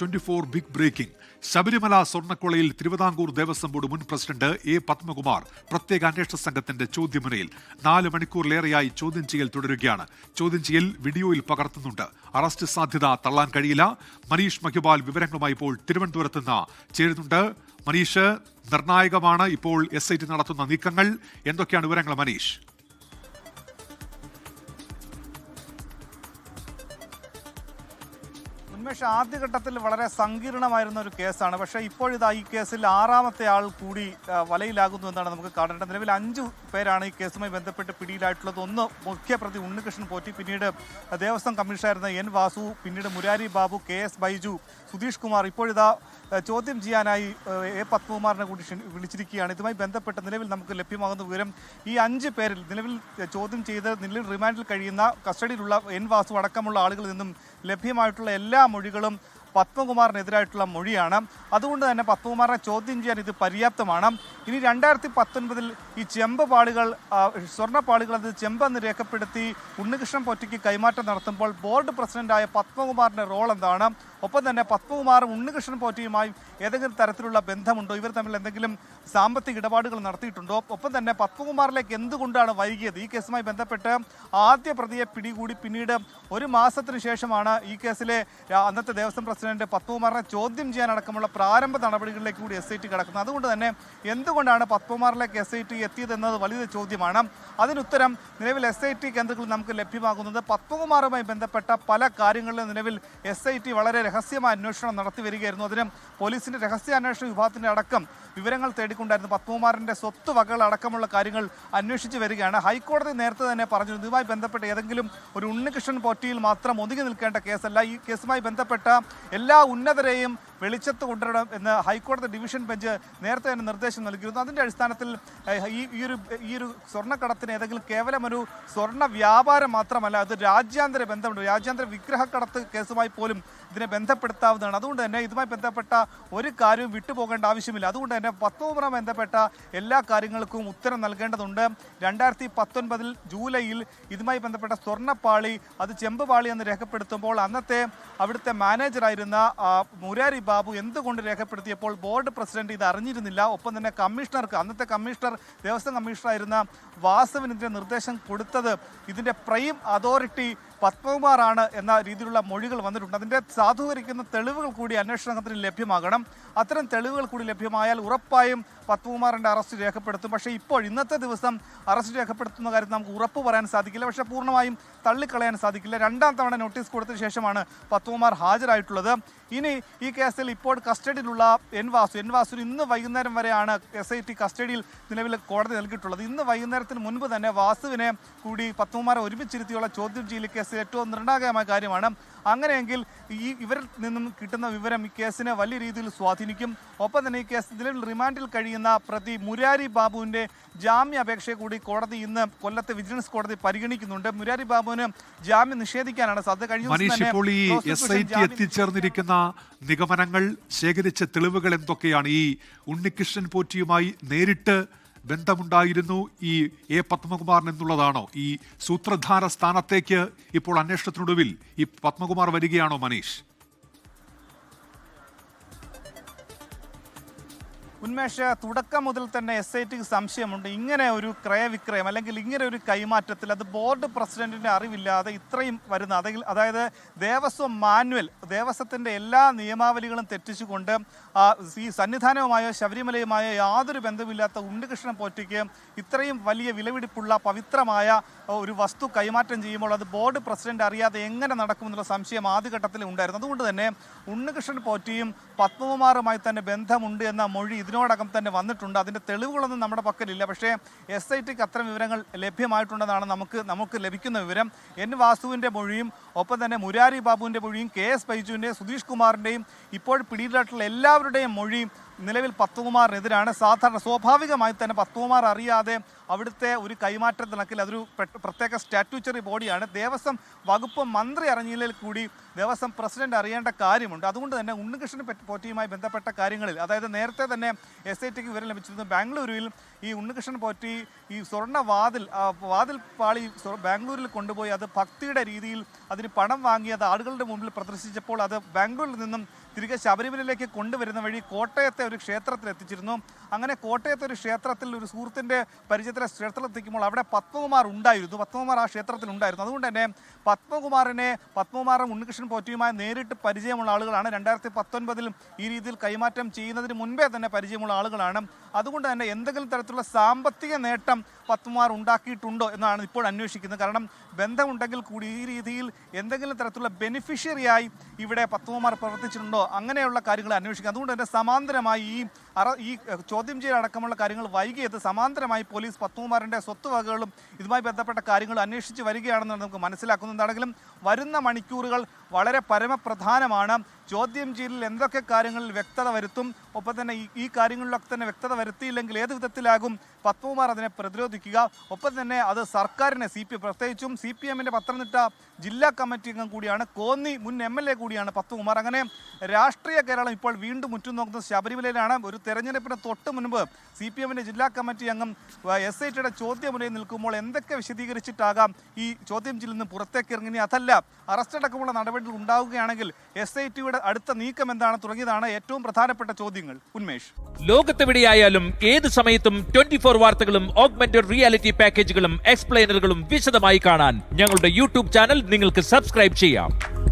Twenty four big breaking Sabarimala സ്വർണക്കൊളയിൽ Travancore Devaswom board മുൻ president A Padmakumar പ്രത്യേക അന്വേഷണ സംഘത്തിന്റെ ചോദ്യമുനയിൽ നാല് മണിക്കൂറിലേറെയായി ചോദ്യം ചെയ്യൽ തുടരുകയാണ്. ചോദ്യം ചെയ്യൽ വീഡിയോയിൽ പകർത്തുന്നുണ്ട്. അറസ്റ്റ് സാധ്യത തള്ളാൻ കഴിയില്ല. മനീഷ് മഹിബാൽ വിവരങ്ങളുമായി ഇപ്പോൾ തിരുവനന്തപുരത്ത് നിന്ന് ചേരുന്നുണ്ട്. മനീഷ് നിർണായകമാണ് ഇപ്പോൾ എസ് ഐ ടി നടത്തുന്ന നീക്കങ്ങൾ. എന്തൊക്കെയാണ് വിവരങ്ങൾ മനീഷ്? ഉന്മേഷ് ആദ്യഘട്ടത്തിൽ വളരെ സങ്കീർണമായിരുന്ന ഒരു കേസാണ്. പക്ഷേ ഇപ്പോഴിതാ ഈ കേസിൽ ആറാമത്തെ ആൾ കൂടി വലയിലാകുന്നു എന്നാണ് നമുക്ക് കാണേണ്ടത്. നിലവിൽ അഞ്ച് പേരാണ് ഈ കേസുമായി ബന്ധപ്പെട്ട് പിടിയിലായിട്ടുള്ളത്. ഒന്ന് മുഖ്യപ്രതി ഉണ്ണികൃഷ്ണൻ പോറ്റി പിന്നീട് ദേവസ്വം കമ്മീഷണറായിരുന്ന എൻ വാസു പിന്നീട് മുരാരി ബാബു കെ എസ് ബൈജു സുധീഷ് കുമാർ. ഇപ്പോഴിതാ ചോദ്യം ചെയ്യാനായി എ പത്മകുമാറിനെ കൂടി വിളിച്ചിരിക്കുകയാണ്. ഇതുമായി ബന്ധപ്പെട്ട നിലവിൽ നമുക്ക് ലഭ്യമാകുന്ന വിവരം ഈ അഞ്ച് പേരിൽ നിലവിൽ ചോദ്യം ചെയ്ത് നിലവിൽ റിമാൻഡിൽ കഴിയുന്ന കസ്റ്റഡിയിലുള്ള എൻ വാസു അടക്കമുള്ള ആളുകളിൽ നിന്നും ലഭ്യമായിട്ടുള്ള എല്ലാ മൊഴികളും പത്മകുമാറിനെതിരായിട്ടുള്ള മൊഴിയാണ്. അതുകൊണ്ട് തന്നെ പത്മകുമാറിനെ ചോദ്യം ചെയ്യാൻ ഇത് പര്യാപ്തമാണ്. ഇനി രണ്ടായിരത്തി പത്തൊൻപതിൽ ഈ ചെമ്പ് പാളികൾ ആ, സ്വർണ പാളികൾ അത് ചെമ്പെന്ന് രേഖപ്പെടുത്തി ഉണ്ണികൃഷ്ണൻ പൊറ്റയ്ക്ക് കൈമാറ്റം നടത്തുമ്പോൾ ബോർഡ് പ്രസിഡന്റായ പത്മകുമാറിന്റെ റോൾ എന്താണ്? ഒപ്പം തന്നെ പത്മകുമാറും ഉണ്ണികൃഷ്ണൻ പോറ്റിയുമായി ഏതെങ്കിലും തരത്തിലുള്ള ബന്ധമുണ്ടോ? ഇവർ തമ്മിൽ എന്തെങ്കിലും സാമ്പത്തിക ഇടപാടുകൾ നടത്തിയിട്ടുണ്ടോ? ഒപ്പം തന്നെ പത്മകുമാറിലേക്ക് എന്തുകൊണ്ടാണ് വൈകിയത്? ഈ കേസുമായി ബന്ധപ്പെട്ട് ആദ്യ പ്രതിയെ പിടികൂടി പിന്നീട് ഒരു മാസത്തിന് ശേഷമാണ് ഈ കേസിലെ അന്നത്തെ ദേവസ്വം പ്രസിഡന്റ് പത്മകുമാറിനെ ചോദ്യം ചെയ്യാനടക്കമുള്ള പ്രാരംഭ നടപടികളിലേക്ക് കൂടി എസ് ഐ ടി കിടക്കുന്നത്. അതുകൊണ്ട് തന്നെ എന്തുകൊണ്ടാണ് പത്മകുമാറിലേക്ക് എസ് ഐ ടി എത്തിയതെന്നത് വലിയൊരു ചോദ്യമാണ്. അതിനുത്തരം നിലവിൽ എസ് ഐ ടി കേന്ദ്രങ്ങളിൽ നമുക്ക് ലഭ്യമാകുന്നത് പത്മകുമാറുമായി ബന്ധപ്പെട്ട പല കാര്യങ്ങളിലും നിലവിൽ എസ് ഐ ടി വളരെ രഹസ്യമായ അന്വേഷണം നടത്തി വരികയായിരുന്നു. അതിന് പോലീസിന്റെ രഹസ്യാന്വേഷണ വിഭാഗത്തിന്റെ അടക്കം വിവരങ്ങൾ തേടിക്കൊണ്ടായിരുന്നു പത്മകുമാറിന്റെ സ്വത്ത് വകകൾ അടക്കമുള്ള കാര്യങ്ങൾ അന്വേഷിച്ചു വരികയാണ്. ഹൈക്കോടതി നേരത്തെ തന്നെ പറഞ്ഞു ഇതുമായി ബന്ധപ്പെട്ട് ഏതെങ്കിലും ഒരു ഉണ്ണികൃഷ്ണൻ പോറ്റിയിൽ മാത്രം ഒതുങ്ങി നിൽക്കേണ്ട കേസല്ല. ഈ കേസുമായി ബന്ധപ്പെട്ട എല്ലാ ഉന്നതരെയും വെളിച്ചത്ത് കൊണ്ടുവരണം എന്ന് ഹൈക്കോടതി ഡിവിഷൻ ബെഞ്ച് നേരത്തെ തന്നെ നിർദ്ദേശം നൽകിയിരുന്നു. അതിന്റെ അടിസ്ഥാനത്തിൽ ഈ ഒരു ഈ ഒരു സ്വർണക്കടത്തിന് ഏതെങ്കിലും കേവലം ഒരു സ്വർണ വ്യാപാരം മാത്രമല്ല അത് രാജ്യാന്തര ബന്ധമുണ്ട്. രാജ്യാന്തര വിഗ്രഹക്കടത്ത് കേസുമായി പോലും ഇതിനെ ബന്ധപ്പെടുത്താവുന്നതാണ്. അതുകൊണ്ട് തന്നെ ഇതുമായി ബന്ധപ്പെട്ട ഒരു കാര്യവും വിട്ടുപോകേണ്ട ആവശ്യമില്ല. അതുകൊണ്ട് തന്നെ പത്മകുമാറുമായി ബന്ധപ്പെട്ട എല്ലാ കാര്യങ്ങൾക്കും ഉത്തരം നൽകേണ്ടതുണ്ട്. രണ്ടായിരത്തി പത്തൊൻപതിൽ ജൂലൈയിൽ ഇതുമായി ബന്ധപ്പെട്ട സ്വർണപ്പാളി അത് ചെമ്പ് പാളി എന്ന് രേഖപ്പെടുത്തുമ്പോൾ അന്നത്തെ അവിടുത്തെ മാനേജറായിരുന്ന മുരാരി ബാബു എന്തുകൊണ്ട് രേഖപ്പെടുത്തിയപ്പോൾ ബോർഡ് പ്രസിഡന്റ് ഇത് അറിഞ്ഞിരുന്നില്ല? ഒപ്പം തന്നെ കമ്മീഷണർക്ക് അന്നത്തെ കമ്മീഷണർ ദേവസ്വം കമ്മീഷണറായിരുന്ന വാസവിന് ഇതിന്റെ നിർദ്ദേശം കൊടുത്തത് ഇതിന്റെ പ്രൈം അതോറിറ്റി പത്മകുമാറാണ് എന്ന രീതിയിലുള്ള മൊഴികൾ വന്നിട്ടുണ്ട്. അതിന്റെ സാധൂകരിക്കുന്ന തെളിവുകൾ കൂടി അന്വേഷണ സംഘത്തിന് ലഭ്യമാകണം. അത്തരം തെളിവുകൾ കൂടി ലഭ്യമായാൽ ഉറപ്പായും പത്മകുമാറിന്റെ അറസ്റ്റ് രേഖപ്പെടുത്തും. പക്ഷേ ഇപ്പോൾ ഇന്നത്തെ ദിവസം അറസ്റ്റ് രേഖപ്പെടുത്തുന്ന കാര്യം നമുക്ക് ഉറപ്പ് പറയാൻ സാധിക്കില്ല. പക്ഷേ പൂർണമായും തള്ളിക്കളയാൻ സാധിക്കില്ല. രണ്ടാം തവണ നോട്ടീസ് കൊടുത്ത ശേഷമാണ് പത്മകുമാർ ഹാജരായിട്ടുള്ളത്. ഇനി ഈ കേസിൽ ഇപ്പോൾ കസ്റ്റഡിയിലുള്ള എൻ വാസു എൻ വാസു ഇന്ന് വൈകുന്നേരം വരെയാണ് എസ് ഐ ടി കസ്റ്റഡിയിൽ നിലവിൽ കോടതി നൽകിയിട്ടുള്ളത്. ഇന്ന് വൈകുന്നേരത്തിന് മുൻപ് തന്നെ വാസുവിനെ കൂടി പത്മകുമാരെ ഒരുമിച്ചിരുത്തിയുള്ള ചോദ്യം ചെയ്യൽ കേസിൽ ഏറ്റവും നിർണായകമായ കാര്യമാണ് അങ്ങനെയെങ്കിൽ ഈ ഇവരിൽ നിന്നും കിട്ടുന്ന വിവരം ഈ കേസിനെ വലിയ രീതിയിൽ സ്വാധീനിക്കും. ഒപ്പം തന്നെ ഈ കേസ് നിലവിൽ റിമാൻഡിൽ കഴിയുന്ന പ്രതി മുരാരി ബാബുവിന്റെ ജാമ്യ അപേക്ഷയെ കൂടി കോടതി ഇന്ന് കൊല്ലത്തെ വിജിലൻസ് കോടതി പരിഗണിക്കുന്നുണ്ട്. മുരാരി ബാബുവിന് ജാമ്യം നിഷേധിക്കാനാണ് സാധ്യത. കഴിഞ്ഞ ദിവസം മനീഷ് തന്നെ ഇപ്പോൾ ഈ എസ് ഐ പ്രോസിക്യൂഷൻ ടി ജാമ്യം എത്തിച്ചേർന്നിരിക്കുന്ന നിഗമനങ്ങൾ ശേഖരിച്ച തെളിവുകൾ എന്തൊക്കെയാണ്? ഈ ഉണ്ണികൃഷ്ണൻ പോറ്റിയുമായി നേരിട്ട് ബന്ധമുണ്ടായിരുന്നു ഈ എ പത്മകുമാറിൻ എന്നുള്ളതാണോ? ഈ സൂത്രധാര സ്ഥാനത്തേക്ക് ഇപ്പോൾ അന്വേഷണത്തിനൊടുവിൽ ഈ പത്മകുമാർ വരികയാണോ മനീഷ്? ഉന്മേഷ് തുടക്കം മുതൽ തന്നെ എസ് ഐ ടിക്ക് സംശയമുണ്ട്. ഇങ്ങനെ ഒരു ക്രയവിക്രയം അല്ലെങ്കിൽ ഇങ്ങനെ ഒരു കൈമാറ്റത്തിൽ അത് ബോർഡ് പ്രസിഡന്റിന്റെ അറിവില്ലാതെ ഇത്രയും വരുന്ന അതെങ്കിൽ അതായത് ദേവസ്വം മാനുവൽ ദേവസ്വത്തിന്റെ എല്ലാ നിയമാവലികളും തെറ്റിച്ചുകൊണ്ട് ഈ സന്നിധാനവുമായോ ശബരിമലയുമായോ യാതൊരു ബന്ധമില്ലാത്ത ഉണ്ണികൃഷ്ണൻ പോറ്റിക്ക് ഇത്രയും വലിയ വിലപിടിപ്പുള്ള പവിത്രമായ ഒരു വസ്തു കൈമാറ്റം ചെയ്യുമ്പോൾ അത് ബോർഡ് പ്രസിഡന്റ് അറിയാതെ എങ്ങനെ നടക്കുമെന്നുള്ള സംശയം ആദ്യഘട്ടത്തിൽ ഉണ്ടായിരുന്നു. അതുകൊണ്ട് തന്നെ ഉണ്ണികൃഷ്ണൻ പോറ്റിയും പത്മകുമാറുമായി തന്നെ ബന്ധമുണ്ട് എന്ന മൊഴി ഇതിനോടകം തന്നെ വന്നിട്ടുണ്ട്. അതിന്റെ തെളിവുകളൊന്നും നമ്മുടെ പക്കലില്ല. പക്ഷേ എസ് ഐ ടിക്ക് അത്തരം വിവരങ്ങൾ ലഭ്യമായിട്ടുണ്ടെന്നാണ് നമുക്ക് നമുക്ക് ലഭിക്കുന്ന വിവരം. എൻ വാസുവിന്റെ മൊഴിയും ഒപ്പം തന്നെ മുരാരി ബാബുവിന്റെ മൊഴിയും കെ എസ് ബൈജുവിന്റെയും സുധീഷ് കുമാറിന്റെയും ഇപ്പോൾ പിടിയിലായിട്ടുള്ള എല്ലാവരുടെയും മൊഴി നിലവിൽ പത്മകുമാറിനെതിരാണ്. സാധാരണ സ്വാഭാവികമായി തന്നെ പത്മകുമാർ അറിയാതെ അവിടുത്തെ ഒരു കൈമാറ്റ കണക്കിൽ അതൊരു പ്രത്യേക സ്റ്റാറ്റ്യൂച്ചറി ബോഡിയാണ്. ദേവസ്വം വകുപ്പ് മന്ത്രി അറിഞ്ഞില്ലെങ്കിൽ കൂടി ദേവസ്വം പ്രസിഡന്റ് അറിയേണ്ട കാര്യമുണ്ട്. അതുകൊണ്ട് തന്നെ ഉണ്ണികൃഷ്ണൻ പോറ്റിയുമായി ബന്ധപ്പെട്ട കാര്യങ്ങളിൽ അതായത് നേരത്തെ തന്നെ എസ് ഐ ടിക്ക് വിവരം ലഭിച്ചിരുന്നു ബാംഗ്ലൂരുവിൽ ഈ ഉണ്ണികൃഷ്ണൻ പോറ്റി ഈ സ്വർണ വാതിൽ വാതിൽ പാളി ബാംഗ്ലൂരിൽ കൊണ്ടുപോയി അത് ഭക്തിയുടെ രീതിയിൽ അതിന് പണം വാങ്ങി അത് ആളുകളുടെ മുമ്പിൽ പ്രദർശിച്ചപ്പോൾ അത് ബാംഗ്ലൂരിൽ നിന്നും തിരികെ ശബരിമലയിലേക്ക് കൊണ്ടുവരുന്ന വഴി കോട്ടയത്തെ ഒരു ക്ഷേത്രത്തിൽ എത്തിച്ചിരുന്നു. അങ്ങനെ കോട്ടയത്തെ ഒരു ക്ഷേത്രത്തിൽ ഒരു സുഹൃത്തിന്റെ പരിചയത്തിലെ ക്ഷേത്രത്തിൽ എത്തിക്കുമ്പോൾ അവിടെ പത്മകുമാർ ഉണ്ടായിരുന്നു. പത്മകുമാർ ആ ക്ഷേത്രത്തിൽ ഉണ്ടായിരുന്നു. അതുകൊണ്ട് തന്നെ പത്മകുമാറിനെ പത്മകുമാറും ഉണ്ണികൃഷ്ണൻ പോറ്റിയുമായി നേരിട്ട് പരിചയമുള്ള ആളുകളാണ്. രണ്ടായിരത്തി പത്തൊൻപതിൽ ഈ രീതിയിൽ കൈമാറ്റം ചെയ്യുന്നതിന് മുൻപേ തന്നെ പരിചയമുള്ള ആളുകളാണ്. അതുകൊണ്ട് തന്നെ എന്തെങ്കിലും തരത്തിലുള്ള സാമ്പത്തിക നേട്ടം പത്മമാർ ഉണ്ടാക്കിയിട്ടുണ്ടോ എന്നാണ് ഇപ്പോൾ അന്വേഷിക്കുന്നത്. കാരണം ബന്ധമുണ്ടെങ്കിൽ കൂടി ഈ രീതിയിൽ എന്തെങ്കിലും തരത്തിലുള്ള ബെനിഫിഷ്യറിയായി ഇവിടെ പത്മമാർ പ്രവർത്തിച്ചിട്ടുണ്ടോ അങ്ങനെയുള്ള കാര്യങ്ങൾ അന്വേഷിക്കുക അതുകൊണ്ട് തന്നെ സമാന്തരമായി ഈ അറ ഈ ചോദ്യം ചെയ്യൽ അടക്കമുള്ള കാര്യങ്ങൾ വൈകിയത് സമാന്തരമായി പോലീസ് പത്മകുമാറിന്റെ സ്വത്തുവകകളും ഇതുമായി ബന്ധപ്പെട്ട കാര്യങ്ങൾ അന്വേഷിച്ച് വരികയാണെന്ന് നമുക്ക് മനസ്സിലാക്കുന്നതാണെങ്കിലും വരുന്ന മണിക്കൂറുകൾ വളരെ പരമപ്രധാനമാണ്. ചോദ്യം ചെയ്യലിൽ എന്തൊക്കെ കാര്യങ്ങളിൽ വ്യക്തത വരുത്തും? ഒപ്പം തന്നെ ഈ കാര്യങ്ങളിലൊക്കെ തന്നെ വ്യക്തത വരുത്തിയില്ലെങ്കിൽ ഏത് വിധത്തിലാകും? പത്മകുമാർ അതിനെ പ്രതിരോധിക്കുക. ഒപ്പം തന്നെ അത് സർക്കാരിനെ സി പി പ്രത്യേകിച്ചും സി പി എമ്മിന്റെ പത്തനംതിട്ട ജില്ലാ കമ്മിറ്റി അംഗം കൂടിയാണ് കോന്നി മുൻ എം എൽ എ കൂടിയാണ് പത്മകുമാർ. അങ്ങനെ രാഷ്ട്രീയ കേരളം ഇപ്പോൾ വീണ്ടും ഉറ്റുനോക്കുന്നത് ശബരിമലയിലാണ്. ഒരു തെരഞ്ഞെടുപ്പിന് തൊട്ട് മുൻപ് സി പി എമ്മിന്റെ ജില്ലാ കമ്മിറ്റി അംഗം എസ് ഐ ടിയുടെ ചോദ്യമുനയിൽ നിൽക്കുമ്പോൾ എന്തൊക്കെ വിശദീകരിച്ചിട്ടാകാം ഈ ചോദ്യം ചെയ്യലിൽ നിന്ന് പുറത്തേക്ക് ഇറങ്ങി? അതല്ല അറസ്റ്റ് അടക്കമുള്ള നടപടികൾ ഉണ്ടാവുകയാണെങ്കിൽ എസ് ഐ ടിയുടെ അടുത്ത നീക്കം എന്താണ്? തുടങ്ങിയതാണ് ഏറ്റവും പ്രധാനപ്പെട്ട ചോദ്യങ്ങൾ. ഉന്മേഷ്. ലോകത്തെവിടെയായാലും ഏത് സമയത്തും ട്വന്റി ഫോർ വാർത്തകളും ഓഗ്മെന്റഡ് റിയാലിറ്റി പാക്കേജുകളും എക്സ്പ്ലെയിനറുകളും വിശദമായി കാണാൻ ഞങ്ങളുടെ യൂട്യൂബ് ചാനൽ നിങ്ങൾക്ക് സബ്സ്ക്രൈബ് ചെയ്യാം.